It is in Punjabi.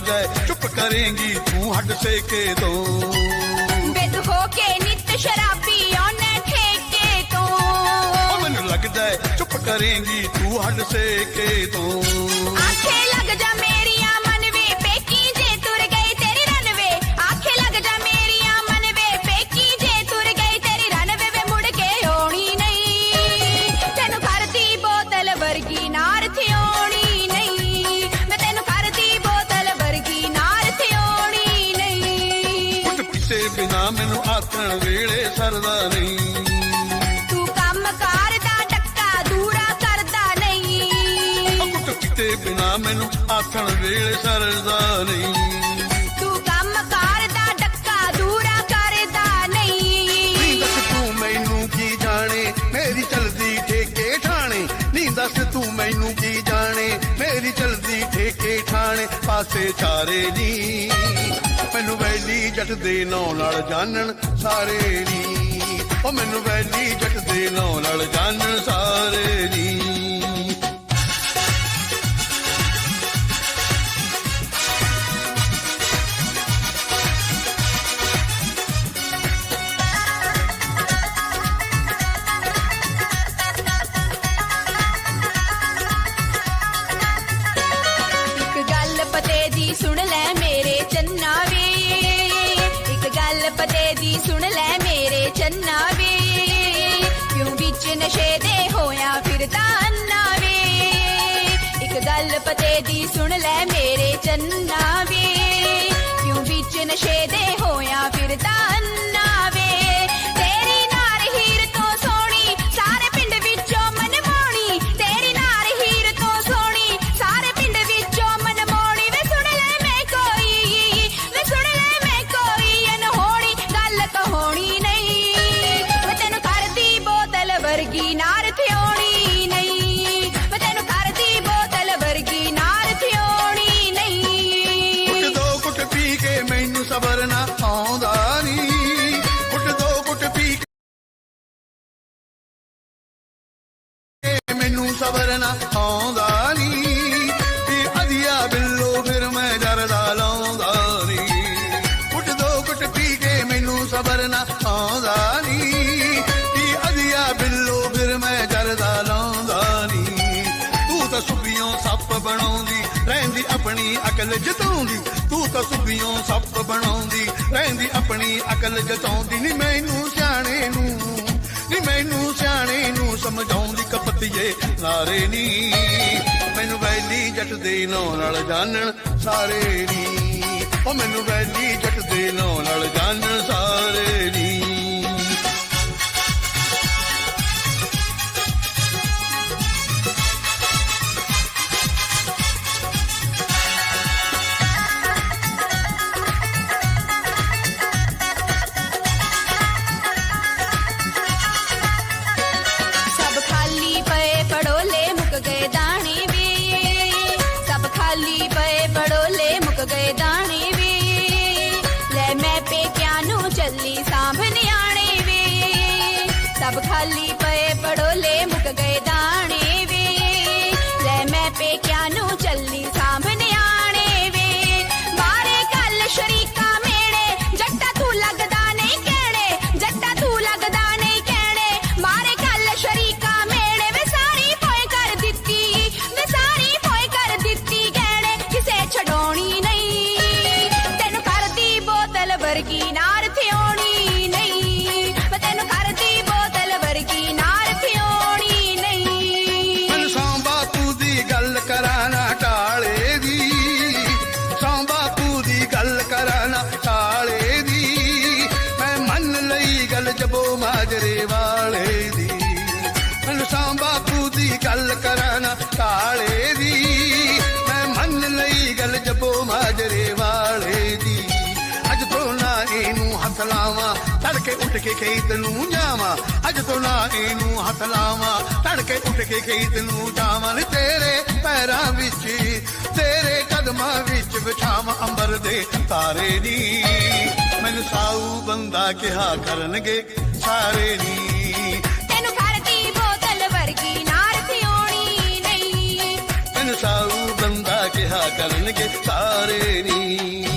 ਲੱਗਦਾ ਹੈ, ਚੁੱਪ ਕਰੇਂਗੀ ਤੂੰ ਹੱਡ ਸੇਕੇ ਤੋਂ ਬੇਦ ਹੋ ਕੇ ਨਿਤ ਸ਼ਰਾਬੀ ਆਉਣਾ ਠੇਕੇ ਤੋਂ ਉਹ ਮੈਨੂੰ ਲੱਗਦਾ ਹੈ, ਚੁੱਪ ਕਰੇਂਗੀ ਤੂੰ ਹੱਡ ਸੇਕੇ ਤੋਂ ਆਖੇ ਲੱਗ ਜਾ ਬਿਨਾ ਮੈਨੂੰ ਆਥਣ ਵੇਲੇ ਸਰਦਾ ਨਹੀਂ। ਤੂੰ ਕੰਮ ਕਰਦਾ ਟੱਕਾ ਦੂਰਾ ਕਰਦਾ ਨਹੀਂ। ਉਹ ਕੁੱਟ ਪੀਤੇ ਬਿਨਾ ਮੈਨੂੰ ਆਥਣ ਵੇਲੇ ਸਰਦਾ ਨਹੀਂ। ਤੂੰ ਕੰਮ ਕਰਦਾ ਟੱਕਾ ਦੂਰਾ ਕਰਦਾ ਨੀ ਨਹੀਂ ਦੱਸ ਤੂੰ ਮੈਨੂੰ ਕੀ ਜਾਣੇ? ਮੇਰੀ ਚਲਦੀ ਠੇਕੇ ਠਾਣੇ। ਨੀ ਦੱਸ ਤੂੰ ਮੈਨੂੰ ਕੀ ਜਾਣੇ? ਮੇਰੀ ਚਲਦੀ ਠੇਕੇ ਠਾਣੇ। ਪਾਸੇ ਚਾਰੇ ਨੀ। ਮੈਨੂੰ ਵੈਲੀ ਜੱਟ ਦੇ ਨਾਂ ਨਾਲ ਜਾਣਨ ਸਾਰੇ ਨੀ। ਉਹ ਮੈਨੂੰ ਵੈਲੀ ਜੱਟ ਦੇ ਨਾਂ ਨਾਲ ਜਾਣਨ ਸਾਰੇ ਨੀ। ਪਤੇ ਦੀ ਸੁਣ ਲੈ ਮੇਰੇ ਚੰਨਾ ਵੇ। ਕਿਉਂ ਵਿੱਚ ਨਸ਼ੇ ਮੈਨੂੰ ਸਬਰ ਨਾ ਆਉਂਦਾ ਨੀ। ਤੇ ਅਧਿਆ ਬਿੱਲੋ ਫਿਰ ਮੈਂ ਜਰਦਾ ਲਾਉਂਦਾ ਨੀ। ਕੁੱਟ ਦੋ ਕੁੱਟ ਪੀ ਕੇ ਮੈਨੂੰ ਸਬਰ ਨਾ ਆਉਂਦਾ ਨੀ। ਤੇ ਅਧਿਆ ਬਿੱਲੋ ਫਿਰ ਮੈਂ ਜਰਦਾ ਲਾਉਂਦਾ ਨੀ। ਤੂੰ ਤਾਂ ਸੁਪੀਓਂ ਸੱਪ ਬਣਾਉਂਦੀ, ਰਹਿੰਦੀ ਆਪਣੀ ਅਕਲ ਜਤਾਉਂਦੀ। ਤੂੰ ਤਾਂ ਸੁਪੀਓਂ ਸੱਪ ਬਣਾਉਂਦੀ, ਰਹਿੰਦੀ ਆਪਣੀ ਅਕਲ ਜਤਾਉਂਦੀ। ਨੀ ਮੈਨੂੰ ਸਿਆਣੇ ਨੂੰ, ਨੀ ਮੈਨੂੰ ਸਿਆਣੇ ਨੂੰ ਸਮਝਾਉਂਦੀ ਕਪਤੀਏ ਨਾਰੇ ਨੀ। ਮੈਨੂੰ ਵੈਲੀ ਜੱਟ ਦੇ ਨਾਂ ਨਾਲ ਜਾਣਨ ਸਾਰੇ ਨੀ। ਉਹ ਮੈਨੂੰ ਵੈਲੀ ਜੱਟ ਦੇ ਨਾਂ ਨਾਲ ਜਾਣਨ ਸਭ ਖਾਲੀ ਪਏ ਪੜੋਲੇ ਮੁੱਕ ਗਏ ਦਾਣੇ ਵੇ। ਲੈ ਮੈਂ ਪੇਕਿਆਂ ਨੂੰ ਚੱਲੀ ਸਾਹਮਣੇ ਨਿਆਣੇ ਵੇ। ਮਾਰੇ ਗੱਲ ਸ਼ਰੀਕਾ ਮੇੜੇ ਜੱਟਾ ਤੂੰ ਲੱਗਦਾ ਨਹੀਂ ਕਹਿਣੇ, ਜੱਟਾ ਤੂੰ ਲੱਗਦਾ ਨਹੀਂ ਕਹਿਣੇ। ਮਾਰੇ ਗੱਲ ਸ਼ਰੀਕਾ ਮੇੜੇ ਵੇ ਸਾਰੀ ਪੋਏ ਕਰ ਦਿੱਤੀ ਵੇ ਸਾਰੀ ਪੋਏ ਕਰ ਦਿੱਤੀ ਕਹਿਣੇ ਕਿਸੇ ਛਡਾਉਣੀ ਨਹੀਂ। ਤੈਨੂੰ ਕਰਦੀ ਬੋਤਲ ਵਰਗੀ ਨਾ ਹੱਥ ਲਾਵਾਂ ਤੜਕੇ ਉੱਠ ਕੇ ਖੇਤ ਨੂੰ ਜਾਵਾਂ। ਅੱਜ ਤੋਂ ਨਾ ਇਹਨੂੰ ਹੱਥ ਲਾਵਾਂ ਤੜਕੇ ਉੱਠ ਕੇ ਖੇਤ ਨੂੰ ਜਾਵਾਂ। ਤੇਰੇ ਪੈਰਾਂ ਵਿੱਚ ਤੇਰੇ ਕਦਮਾਂ ਵਿੱਚ ਵਿਛਾਵਾਂ ਅੰਬਰ ਦੇ ਤਾਰੇ ਨੀ। ਮੈਨੂੰ ਸਾਊ ਬੰਦਾ ਕਿਹਾ ਕਰਨਗੇ ਸਾਰੇ ਨੀ। ਤੈਨੂੰ ਕਰਦੀ ਬੋਤਲ ਵਰਗੀ ਨਾਰ ਥਿਉਣੀ ਨਹੀਂ। ਮੈਨੂੰ ਸਾਊ ਬੰਦਾ ਕਿਹਾ ਕਰਨਗੇ ਸਾਰੇ ਨੀ।